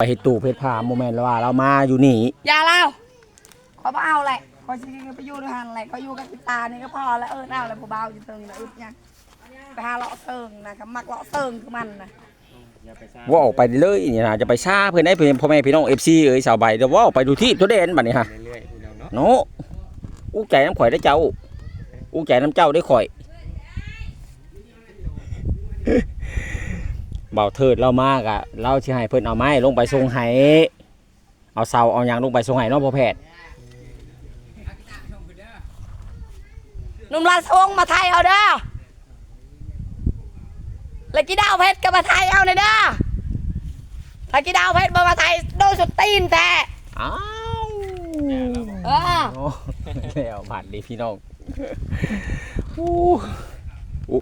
ไปเฮ็ดตู้เพชรพาโมเมนต์แล้วว่าเรามาอยู่นี่อย่าเล่าขอบ่เอาแหละขอชิไปอยู่ด้วยหันแหละขออยู่กับพี่ตานี่ก็พอแล้วเออเอาแล้วผู้เบาจะเติงนะอึดยังไปหาเลาะเติงนะครับมักเลาะเติงคือมันนะว่าออกไปเลยนี่นะจะไปซ่าเพื่อนได้เพื่อนพ่อแม่พี่น้อง FC เอ้ยสาวใบเดี๋ยวว่าออกไปดูที่ตัวเด่นบัดนี้ฮะเรื่อยๆพี่น้องเนาะโนอู้ใจน้ำข่อยได้เจ้าอู้ใจน้ำเจ้าได้ข่อย เบาเทิดเรามากอะเราสิให้เพิ่นเอาไม้ลงไปส่งให้เอาเสาเอาหยางลงไปส่งให้เนาะพ่อแพทย์หนุ่มลาสวงมาไทยเอาเด้อแล้วกีดาวเพชรก็มาไทยเอาเลยเด้อถ้ากีดาวเพชรมามาไทยโดนสุดตีนแต่อ้าวเออโอ้แล้วผ่านดีพี่น้องอู้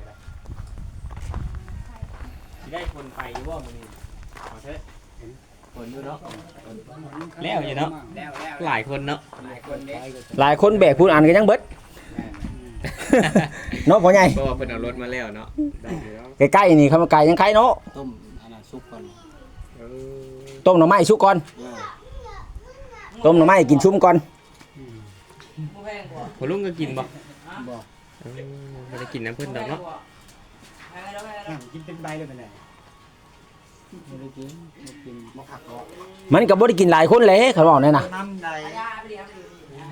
สิได้คนไปอยู่ว่ามื้อนี้ขอเถอะคนอยู่เนาะแล้วอยู่เนาะหลายคนเนาะหลายคนแบกพูดอ่านกันยังเบิดเนาะพ่อใหญ่เพราะว่าเพิ่นเอารถมาแล้วเนาะได้อยู่แล้วใกล้ๆนี่ข้าวมันไก่ยังไข่เนาะต้มอันนั้นซุปก่อนเออต้มหน่อไม้ชุกก่อนเออต้มหน่อไม้กินชุ่มก่อนพอลุงก็กินบ่บอกเออบ่ได้กินน้ำเพิ่นดอกเนาะ อะกินเป็นใบเลยเป็นไงไม่ได้กินไม่กินมะขักเกาะมันก็บ่ได้กินหลายคนเลยเขาบอกแน่น่ะน้ำใด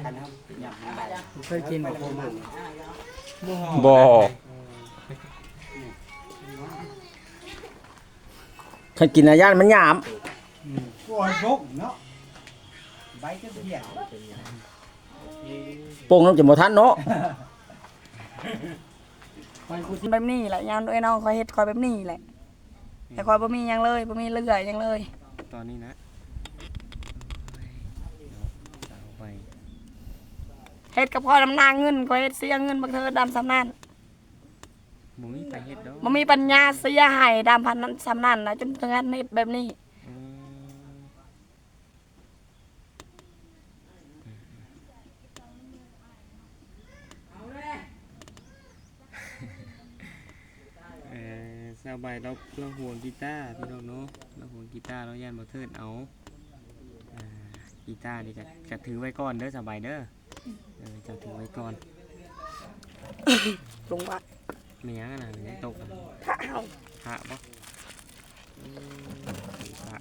กันครับอย่างใดเคยกินแบบโคมหบ่คันกินอาญานมันหยามโอ้ยบกเนาะใบก็เดี่ยวโป่งน้ำจะบ่ทันเนาะ แบบนี้แหละยามด้วยน้องคอยเฮ็ดคอยแบบนี้แหละ แต่คอยบ่มีหยังเลยบ่มีเลือหยังเลย ตอนนี้นะเอาไปเฮ็ดกับพ่อน้ำหนาเงินคอยเฮ็ดเสียเงินบักเธอดำสำนั่นบ่มีไปเฮ็ดดอกบ่มีปัญญาเสียให้ดำพันนั้นสำนั่นนะจนถึงขั้นเฮ็ดแบบนี้ อืมเอ อสบายเราเราห่วงกีตาร์พี่น้องเนาะเราห่วงกีตาร์เราย่านบ่เทิดเอาอ่ากีตาร์นี่ก็จะถือไว้ก่อนเด้อสบายเด้อเออจะถือไว้ก่อนลุงว่าไม่ยังอะนะไม่ยังตกอะถ้าเอาพระปะอืมถือพระ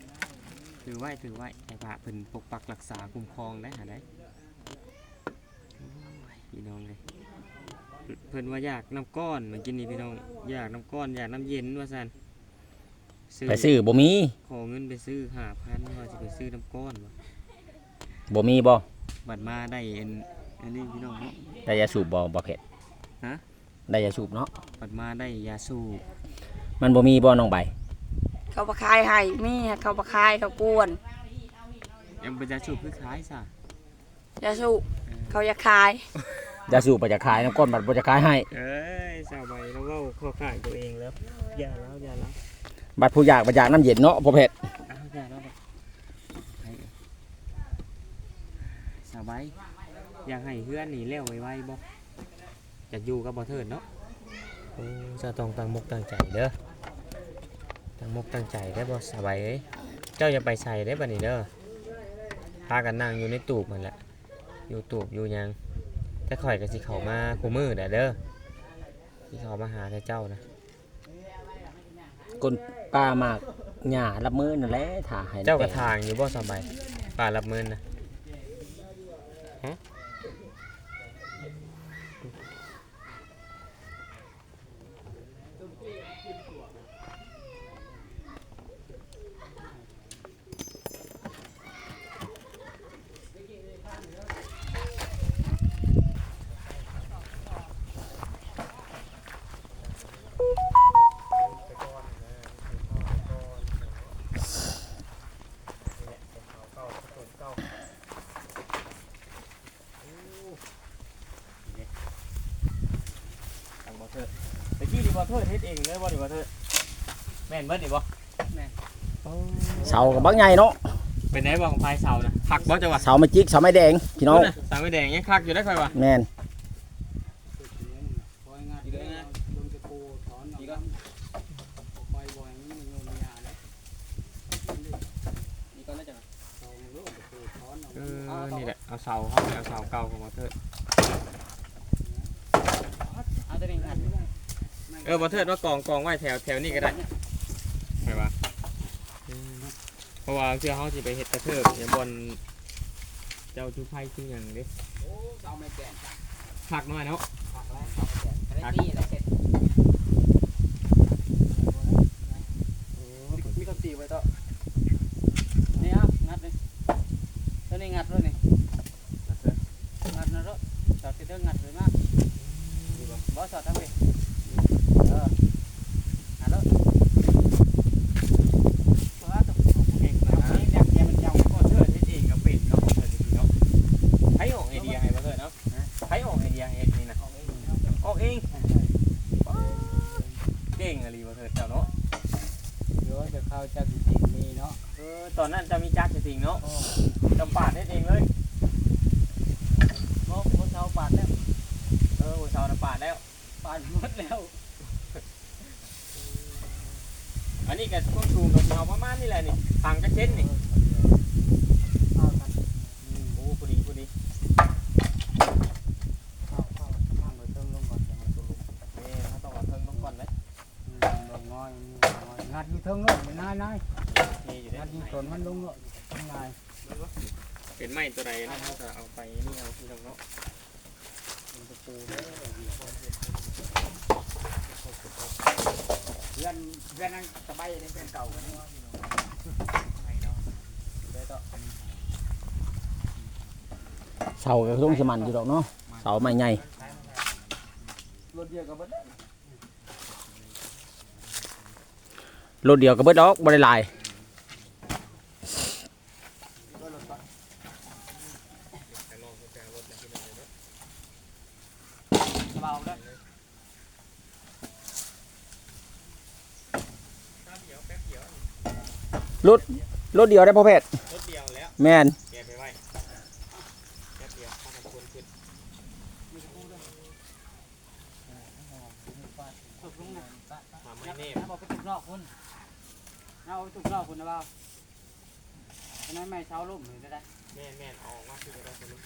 ถือไว้ถือไว้ไอ้พระเพิ่นปกปักรักษาคุ้มครองได้หาได้โอ้ยพี่น้องเลยเพิ่นว่าอยากน้ำก้อนเมื่อกี้นี่พี่น้องอยากน้ำก้อนอยากน้ำเย็นว่าซั่นไปซื้อบ่มีขอเงินไปซื้อห้าพันว่าจะไปซื้อน้ำก้อนวะบ่มีบ่บัดมาได้อันอันนี้พี่น้องเนาะได้ยาสูบบ่บ่เผ็ดฮะได้ยาสูบเนาะบัดมาได้ยาสูบมันบ่มีบ่น้องใบเขาบ่คายให้มีให้เขาบ่คายเขากวนยังเป็นยาสูบคือคล้ายซะอย่าสู้เขาอย่าคาย ยาสูบไปจะขายน้ำก้นบัดบ่จะขายให้ เอ้ยสาวใบแล้วเว่าข้อขายตัวเองแล้วอย่าแล้วอย่าแล้วบัดผู้อยากบัดอยากน้ำเย็นเนาะพ่อเผ็ดอ้าวอย่าแล้วบอกไปเอ้ยสาวใบอยากให้เพื่อนหนีเร็วไวๆบอกจะอยู่กับบ่เทิดเนาะโอ้จะต้องตั้งมกตั้งใจเด้อตั้งมกตั้งใจได้อบ่สาวใบเอ้ยเจ้าอย่าไปใส่ได้อบัดนี้เด้อพากันนั่งอยู่ในตูบมันแหละอยู่ตูบอยู่หยัง แต่ข่อยก็สิเข้ามาคู่มือเด้อเด้อสิเข้ามาหาแต่เจ้านะก้นป้ามากหญ้ารับมือนั่นแหละถ้าให้เจ้ากระทางอยู่บ่สบายป่ารับมือนะฮะทางบ่เถิดตะกี้ดิบ่ เถิดเฮ็ดเองเลยบ่ดิบ่เถิดแม่นเบิดดิบ่แม่นเสากับบักใหญ่เนาะเป็นไดบ่ของพายเสานะคักบ่จังหวะเสาไม่จิกเสาไม่แดงพี่น้องสามไม้แดงยังคักอยู่ได้ค่อยว่ะแม่น คอยงานเลยนะลงตะปูถอนออกคอยบ่อยนี่โยนยาแล้วนี่ เออนี่แหละเอาเสาเข้าไปเอาเสาเก่าของบ่เทิด เอาตัวนี้งัด เออบ่เทิดว่ากองกองไว้แถวแถวนี้ก็ได้ไปวะเพราะว่าเพื่อเขาสิไปเฮ็ดกระเทิบอย่าบนเจ้าชูไพ่ชื่อหยังเด้เอาไม่แก่นผักน้อยเนาะผักแล้วเอาไม่แก่นอะตีอะไรเสร็จมีคนตีไว้ต่อนี่อะงัดเลยตัวนี้งัดเลยนี่งัดนะรถจอดที่เทิงงัดเลยมากบอสจอดทั้งไปเอองัดรถว้าตกเก่งนะนี่แดงแดงมันยาว บ่เทิดเฮ็ดเองกับเป็ดกับบ่เทิดจริงๆเนาะไผออกไอเดียให้บ่เทิดเนาะไผออกไอเดียให้เฮ็ดนี่นะออกเองเก่งอะลีบ่เทิดเจ้าเนาะ เดี๋ยวจะเข้าจะจริงๆนี่เนาะ เออตอนนั้นจะมีจักจริงๆเนาะจำปาดเฮ็ดเองเลย โอ้โหเท้าปาดแล้ว เออหัวเสาน่ะปาดแล้ว ปาดหมดแล้ว อันนี้ก็พวกชูงกับเอาประมาณนี่แหละนี่ทางจะเช่นนี่ เอากัน โอ้พอดีพอดี เข้าเข้าข้างไปเติมลงก่อนจะมาตัวลุก นี่เขาต้องเอาเทิงลงก่อนเลย ลงงอย งอยงัดอยู่เทิงเลยนายนายนี่อยู่งัด้าดนอยู่ในต้นมันลงเลยนายเป็นไม้ตัวใดนะเขาจะเอาไปนี่เอาที่ตรงเนาะมันจะปูได้เพื่อนเพื่อนนั่งสบายเลยเพื่อนเก่ากันนี่เดี๋ยวต่อเสาก็ต้องสิมันอยู่ดอกเนาะเสาไม้ใหญ่รถเดียวกับรถ รถเดียวก็เบิดดอกบ่ได้หลายเบาแล้วรถเดียวได้พ่อแพทย์รถเดียวแล้วแม่น แกไปไว้แป๊บเดียวข้าทำคนขึ้น ตุกลงนะ ทำไม่เน่ เอาไปตุกนอกคุณ เอาไปตุกนอกคุณนะเบาฉะนั้นไม่เช้าลุ่มเลยได้แม่นแม่นเอาออกมาคือได้คนนึง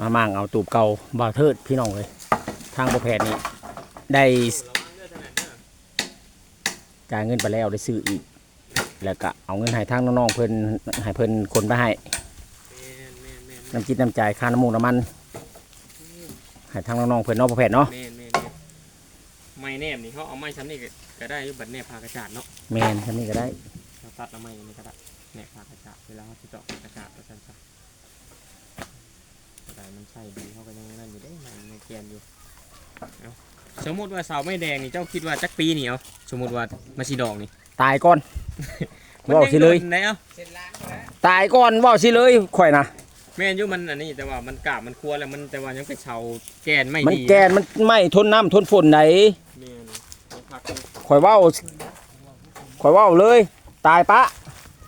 มามั่งเอาตูบเก่าบ่าวเทิดพี่น้องเลย ทางพ่อแพทย์นี่ได้ระวังเลือดถนัดเด้อจ่ายเงินไปแล้วได้ซื้ออีก แล้วก็เอาเงินให้ทางน้องๆเพิ่นให้เพิ่นคนไปให้แม่นแม่นแม่นน้ำจิตน้ำใจค่าน้ำมูกน้ำมันให้ทางน้องๆเพิ่นเนาะพ่อแพทย์เนาะ แม่นแม่นแม่น ไม้แนบนี่เขาเอาไม้ซ้ำนี่ก็ก็ได้อยู่บัดแนบพากระจาดเนาะแม่นทำนี่ก็ได้เราตัดเอาไม้นี่ก็ได้แนบพากระจาดเวลาเขาจะเจาะกระจาดประชันซะแต่มันใช่ดีเขาก็ยังนั่นอยู่ได้มันยังแกนอยู่เอาสมมติว่าเสาไม่แดงนี่เจ้าคิดว่าจักปีนี่เอาสมมติว่ามาสีดอกนี่ตายก่อนเว้าสิเลยมันแดงโดนไหนเอา เสร็จล้างแล้ว ตายก่อนเว้าสิเลยข่อยนะ แม่นอยู่มันอันนี้แต่ว่ามันกาบมันคัวแล้วมันแต่ว่ายังเป็นเสาแกนไม่มันดีแกนมันไม่ทนน้ำทนฝนไหนแม่นเอาพักดูข่อยเว้าข่อยเว้าเลย ตายปะ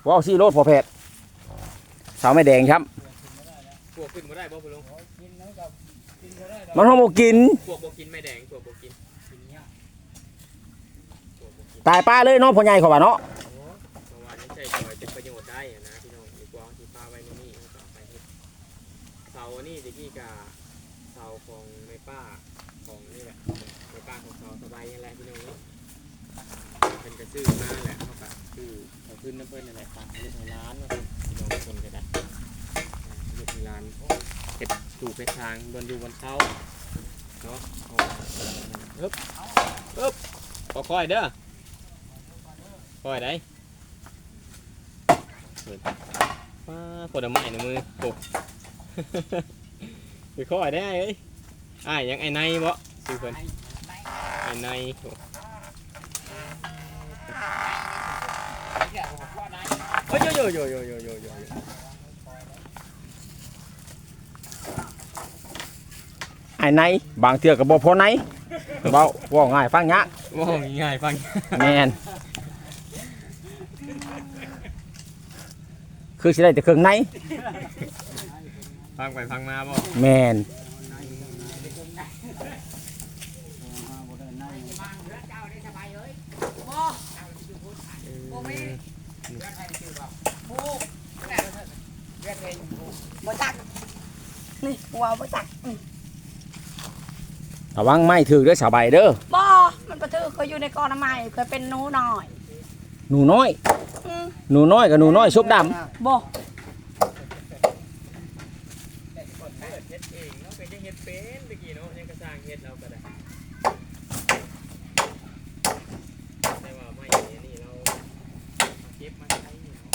เว้าสิโลดพ่อแพทย์สาวไม่แดงครับ พวกขึ้นมาได้บ่พุ่นลุงกินแล้วกับกินก็ได้มันห้องบ่กิน พวกบ่กินไม่แดงพวกบ่กินกินเนี่ยพวกบ่กินตายป้าเลยเนาะพ่อใหญ่เขาว่าเนาะ ซื้อมาแหละเขาก็ซื้อเอาขึ้นน้ำเพิ่นนั่นแหละฝากลูกในร้านเนาะพี่น้องคนก็ได้อ่าลูกในร้านเก็บถูกเพชรทางบนอยู่บนเสาเนาะปึ๊บอึ๊บขอคอยเด้อคอยได้ว้าผลไม้ในมือโอ้ไปข้อยได้เอ้ยอ่ายังไอ้ในบ่ซื้อเพิ่นไอ้ในโอ้ เฮ้ยโยโยโยโยโยโยโยไอ้ไหนบางเทื่อก็บ่พอไหนเว้าเว้าง่ายฟังยากว้าวง่ายฟังแม่นคือสิได้แต่เครื่องในฟังไปฟังมาบ่แม่น นี่กูเอาไปจักนี่ระวังไม่ถือเด้อสาวใบเด้อบ่มันประตือเคยอยู่ในกอนามัยเคยเป็นหนูหน่อยหนูน้อย อืมหนูน้อยกับหนูน้อยชุบดบ่เฮ็ดเองเนาะเป็นจังเฮ็ดเป็นตะกี้เนาะยังกระสร้างเฮ็ดเราก็ได้แต่ว่าไม่อันนี้เราเก็บมาใช้นี่เนาะ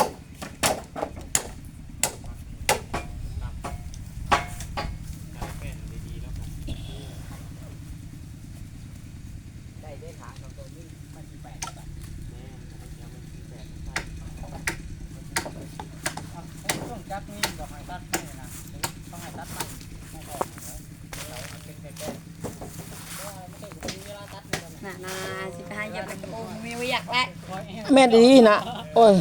การแป้นดีๆแล้วกัน ได้ได้ขาของตัวนี้มันสิแปดบาท แม่นมันจะมันสิแปดมันใส่ ต้องจับนี่ดอกไม้ตัดนี่นะต้องให้ตัดมันไม่ออกนะเราเป็นแก่ๆไม่ใช่มีเวลาตัด นี่นะน่ะนาสิไปหาเหยียบกระโปรงมีเวียกแล้วำแม่นดีนะโอ้ย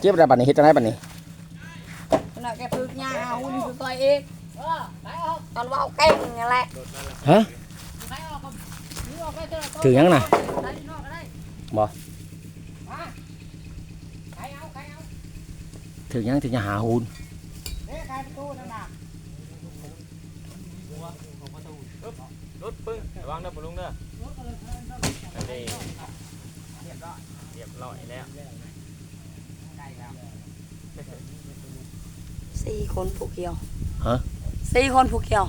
เจ็บได้บัดนี้เฮ็ดจังไดบัดนี้น่ะแกพึกหญ้าหุ่นคือตัวเองตอนเว้าเก่งนั่นแหละฮะถือยังน่ะบ่ถือยังถือยังหาหูนรถปึ้งระวังเด้อปลุงเด้อ อันนี้เรียบร้อยเรียบร้อยแล้วสี่คนผูกเกี่ยวสี่คนผูกเกี่ยว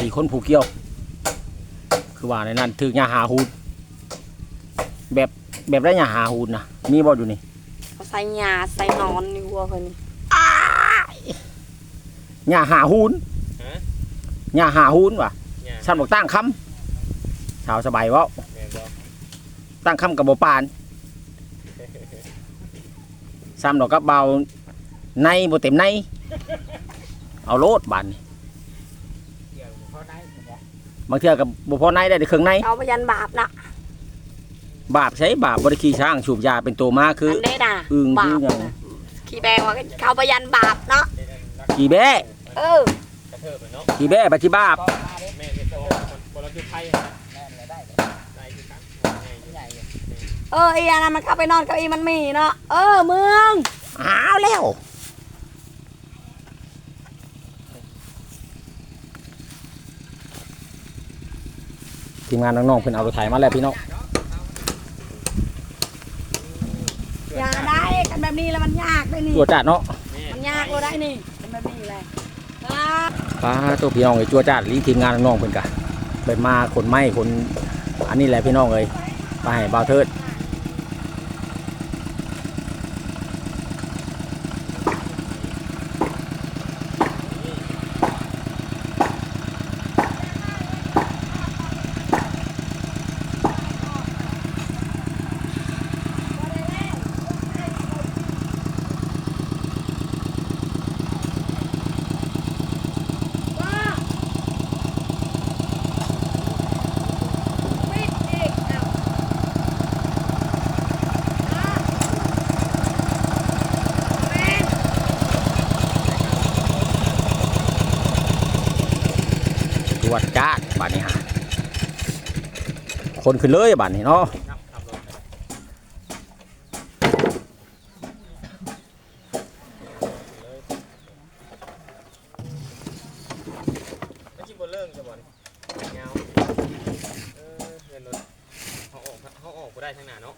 สี่คนผูกเกี่ยว คือว่าในนั้นถือยังหาหูนแบบแบบได้ยังหาหูนนะมีบ่อยู่นี่เขาใส่หญ้าใส่นอนนี่วัวเพิ่นนี่หญ้าหาหูนฮะหญ้าหาหูนว่ะเนี่ยฉันบอกตั้งคำชาวสบายเว่าแม่นบ่ ตั้งคำกับบ่ปานซ้ำดอกกับเบาในบ่เต็มใน เอาโลดบานนี่เกี่ยวเพราะได้บ่บางเทื่อกับบ่พอในได้แต่เครื่องใน เอาไปยันบาปนะบาปใช้บาปบ่ได้ขี่ช้างสูบยาเป็นตัวมาคืออันนี้น่ะอึ่งบาคือปหยังนะขี้แบงว่าเขาไปยันบาปเนาะขี่แบ้เออ กระเทิบไปเนาะขี่แบ้บัดสิบาปก็มาเด้แม่นเฮ็ดโตบ่เราคือไผนะ เออไอ้อันนั้นมันเข้าไปนอนเก้าอี้มันมีเนาะเออเมืองอ้าวแล้วทีมงานน้องๆเพิ่นเอารถไถมาแล้วพี่น้องอย่าได้กันแบบนี้แล้วมันยากเลยนี่จัวจัดเนาะแม่นมันยากเลยได้นี่เป็นแบบนี้เลยอ่าป้าตัวพี่น้องไอ้จัวจัดลีทีมงานน้องๆเพิ่นกะเปิดมาขนไม้ขนอันนี้แหละพี่น้องเอ้ยไปให้บ่าวเทิด ปิดอีกอ้าวอ่าแม่น ตร วดจ้าดบัดนี้ฮะคนขึ้นเลยบาดนี้เนาะ ครับขับรถไปก็สิบ่เลิกจะบ่นี่เงาเออเงินรถเฮาออกเฮาออกบ่ได้ทางหน้าเนาะ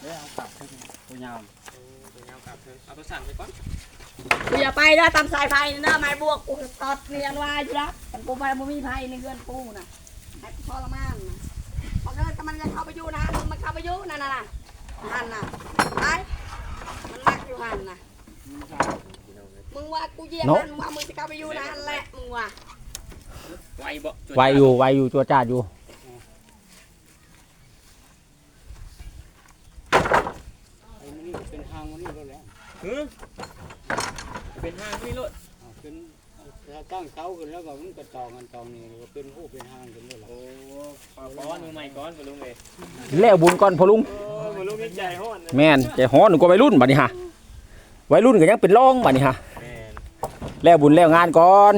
เด้เอากลับขึ้นตัวยาว เออเป็นเงากลับเถอะเอาตัวสั่นไปก่อน กูอย่าไปเด้อตามสาย ไฟนี่เด้อไม้บวกกูตอดเนียนวายอยู่แล้วแต่กูไปบ่มีไฟในเงินกูน่ะให้กูทรมานนะพอเกิดก็มันจะเข้าไปอยู่นะมึงมันเข้าไปอยู่นั่นน่ะน่ะหันน่ะไปมันมักอยู่หันน่ะมึงว่ากูเหยียบมันมึงว่ามึงจะเข้าไปอยู่นะหันแหละมึงว่าไวบ่ไวอยู่ไวอยู่จัวจ้าดอยู่ไอ้นี่เป็นทางมันนี่ก็แล้วฮึ เป็นห้างนี่รถเอาเป็นถ้าตั้งเสาขึ้นแล้วก็มันก็ตองกันตองนี่ก็เป็นผู้เป็นทางขึ้นเลยล่ะโอ้ก้อนมือใหม่ก้อนบ่ลุงเอ้ยแล้วบุญก่อนพอลุง โอ้บ่ลุงนี่ใจฮ้อนแม่นใจฮ้อนหนูก็วัยรุ่นบัดนี้ฮะวัยรุ่นก็ยังเป็นรองบัดนี้ฮะแมนแล้วบุญแล้วงานก่อน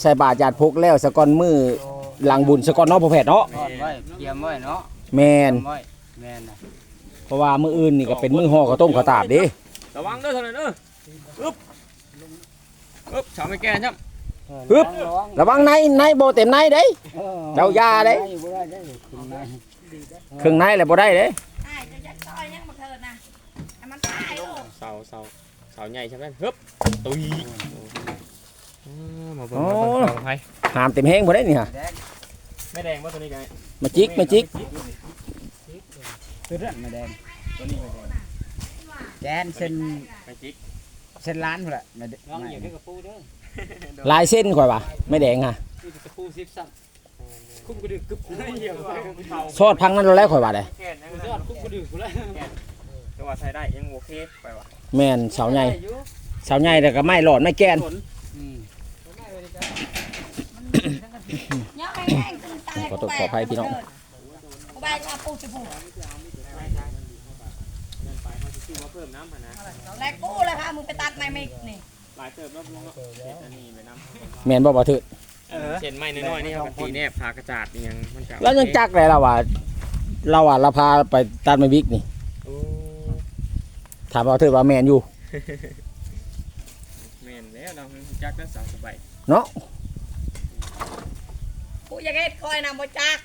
ใส่บาตรญาติพกแล้วสะก่อนมือหลังบุญสะก่อนเนาะพ่อแพทย์เนาะทอดไว้เตรียมไว้เนาะแม่นเตรียมไว้แม่นนะเพราะว่ามื้ออื่นนี่ก็เป็นมื้อห่อข้าวต้มข้าวตาบเด้ระวังเด้อเท่านั้นเด้อ อึ๊บเสาไม่แก่ครับ ฮึบ ระวังในในโบเต็มในเด้เจ้ายาเด้ครึ่งในแหละบ่ได้เด้ไอ้จะยัดซอยยังมาเถิดนะให้มันตายลูกเสาเสาเสาใหญ่ใช่ไหมฮึบตุยอ๋อมาเบิ่งโอ้มาเบิ่งเสาไฟหามเต็มแห้งบ่ได้นี่ฮะไม่แดงว่าตัวนี้ไงมาจิกมาจิกตัวนั้นไม่แดงตัวนี้ไม่แดงแกนเส้นไม่จิก เส้นล้านพุ่นแหละไม่แดงลองอยู่ด้วยกับปูเด้อลายเส้นข่อยว่ะไม่แดงฮะนี่จะปูซิบซ้ำคุ้มกระดึกกึบกูเหี่ยวไปซอดพังนั่นเราแล้วข่อยว่าได้แก่นยังยอดคุ้มกระดึกกูแล้วจังหวะใช้ได้ยังโอเคไปว่ะแม่นเสาใหญ่เสาใหญ่แต่ก็ไม่หลอดไม่แกนอืมยังไม่แห้งคือตายขอโทษขออภัยพี่น้องกูแบกมาปูจะปูนั่น ไปเขาจะซื้อมาเพิ่มน้ำหั่นนะแลกกูเลยค่ะมึงไปตัดไม้มิกนี่หลายเติมแล้วลุงเนาะเฮ็ดอันนี้ไปน้ำแม่นบ่บ่ถือเช่นไม้น้อยๆนี่เขาก็ตีแนบพากระจาดนี่ยังมันจะแล้วยังจักเลยเราว่าเราว่าเราพาไปตัดไม้บิ๊กนี่ โอ้ถามว่าถือว่าแม่นอยู่ แม่นแล้วเราจักแล้วสาวสบายเนาะกูอยากเฮ็ดคอยนำบ่จัก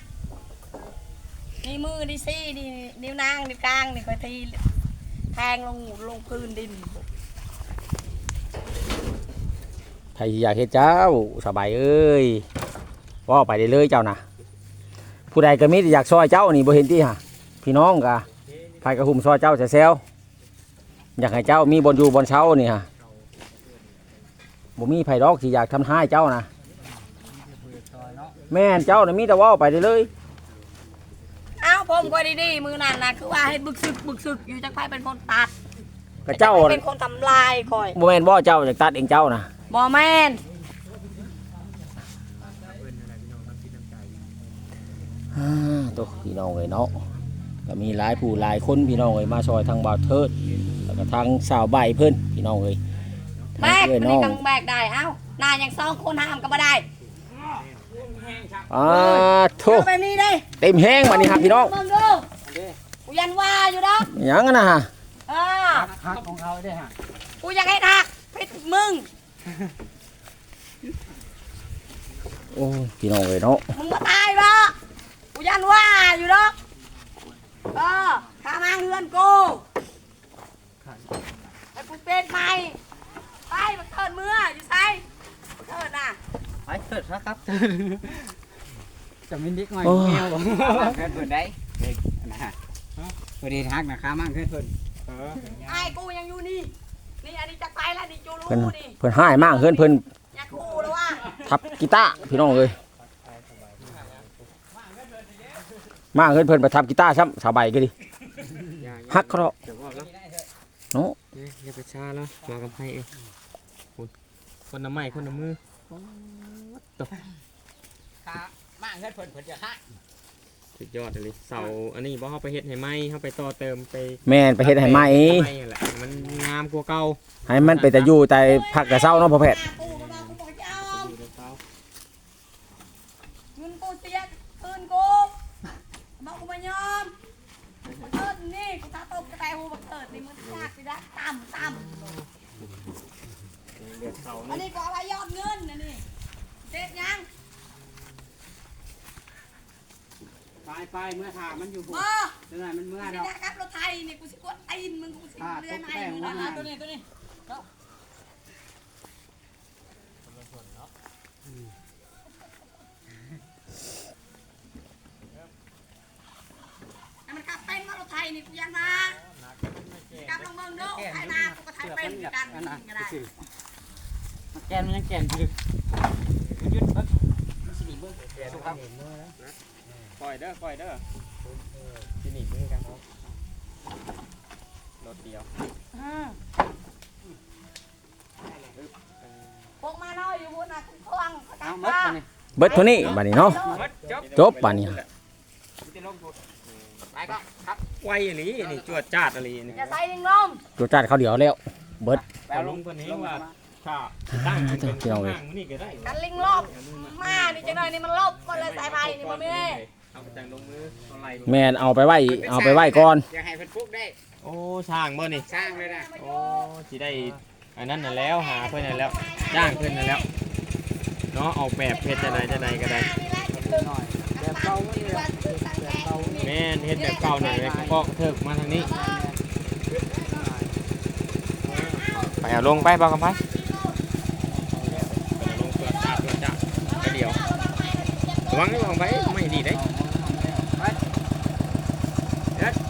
นี่มือนี่ซี่นี่นิ้วนางนิ้วกลางนี่คอยทีแทงลงลงพื้นดินใครอยากเฮ็ดเจ้าสบายเอ้ยว่าไปได้เลยเจ้านะผู้ใดก็มีแต่อยากซอยเจ้านี่บ่เห็นที่ฮะพี่น้องกะใครก็หุ่มซอยเจ้าแซวอยากให้เจ้ามีบนอยู่บนเช้านี่ฮะบ่มีไผดอกที่อยากทำให้เจ้านะแม่นเจ้าน่ะมีแต่ว่าไปได้เลย ผมก็ดีๆมือนั่นนะคือว่าให้บึกซึกบึกซึกอยู่จักไผเป็นคนตัดก็เจ้าจักไผเป็นคนทำลายคอยบ่แม่นบ่เจ้าอยากตัดเองเจ้านะบ่แม่นอ่าตัวพี่น้องเอ้ยเนาะก็มีหลายผู้หลายคนพี่น้องเอ้ยมาซอยทางบ่าวเทิดแล้วก็ทางสาวใบเพิ่นพี่น้องเอ้ยแบกเอ้ยมันน้นี่อง กังแบกได้เอ้าหนาอย่างสองคนห้ามก็บ่ได้ อ่าโทเอาแบบนี้เด้เต็มแห้งมานี่ครับพี่น้องมึงดูกูยันว่าอยู่ดอกหยังอะนะฮะเออฮักของเขาได้ฮะกูอยากให้ทักพิษมึง โอ้ยพี่น้องเอ้ยเนาะมึงมาตายบ่กูยันว่าอยู่ดอกเออข้ามาเฮือนกูไอ้กูเป็นใหม่ไปมาเถิดเมื่ออยู่ไสมาเถิดน่ะ ไปเถิดครับ จะมีนิดหน่อยโอ้ยเงี้ยวบ่เกิดเพิ่นได้เด็กนะฮะพอดีทักนะค้ามั่งเกิดเพิ่นไอ้กูยังอยู่นี่นี่อันนี้จะไปแล้วนี่จูรู้เพิ่นนี่เพิ่นหายมากเพิ่นเพิ่นอยากกูแล้วว่าทับกีตาร์พี่น้องเอ้ยมากเพิ่นเพิ่นไปทับกีตาร์ซ้ำสาวใบก็ดิฮักเขาเนาะเดี๋ยวบอกแล้วเนาะเนี่ยอย่าไปช้าแล้วมากับให้เองคนคนน้ำไม้คนน้ำมือค้ามั่งเกิดเพิ่นเพิ่นจะฮักสุดยอดเลยเสาอันนี้บ่เขาไปเฮ็ดให้ไหมเขาไปต่อเติมไปแม่นไปเฮ็ดให้ไหมไม่แหละมันงามกว่าเก่าให้มันไปแต่อยู่แต่พักแต่เศร้าเนาะพ่อแพทย์กูก็บอกกูบอกจะเอาอยู่ในเก่าเงินกูเสียคืนกูบอกกูมายอมเอิ้นนี่กูตาตบกระแตหูบักเถิดนี่มึงยากสิได้ต่ำต่เดือดเสาำอันนี่นี้ก็เอาไว้ยอดเงินนะนี่เจ็ดยัง ไปไปเมื่อถามันอยู่บุบ่เดี๋ยวนั้นมันเมื่อนี่ดอกนะครับรถไทยนี่กูสิกดตีนมึงกูสิอ่าเลื่อยไม้ตกแต่งมึงว่านะตัวนี้ตัวนี้ให้มันขับเป็นว่ารถไทยนี่กูยันมากลับลงเมืองดูใครมากูก็ไทยเสือเป็นมันเหอมืยาอกนกันอันนั้นก็ได้สิมันแกนมันยังแกนอยู่ยึดเบิ่งมันสิหนีเบิ่งสุครับ ปล่อยเด้อปล่อยเด้อที่นี่มือกันรถเดียวอืมพวกมาน้อยอยู่บนน่ะคุ้มคลั่งประกัเอานหมดว่าตัวนี้เบิดเท่านี้บัดนี้เนาะจบจบป่ะเนี่ยจะลงทุนไปก็ครับไวอีหลีนี่จวดจ้าดอีหลีนี่อย่าใส่ลิงลมตัวจัดเขาวเดียวแล้ว เบิดไปลงตัวนี้ว่าถ้าตั้งเป็นพี่น้องเอ้ยข้างนี่ก็ได้กันลิงลบมานี่จังหน่อยนี่มันลบมันเลยสายไฟนี่มันไม่ได้ เอาไปจังลงมือเอาไหลแม่นเอาไปไว้เอาไปไว้ก่อน อย่าให้เพิ่นฟุกได้โอ้ช่างบ่นี่สร้างเลยนะโอ้สิได้อันนั้นน่ะแล้วหาเพิ่นนั่นแล้วจ้างเพิ่นนั่นแล้วเนาะออกแบบเฮ็ดจะใดจะใดก็ได้หน่อยแบบเก่าไม่เลยแบบเก่าแม่นเฮ็ดแบบเก่าหน่อยแล้วก็เถิกมาทางนี้ ไปเอาลงไปบ่าวกำไพไปเอาลงเปลือกจ้าเปลือกจ้าไปเดียวระวังนี่บ่าวกำไพไม่ดีได้เอา এক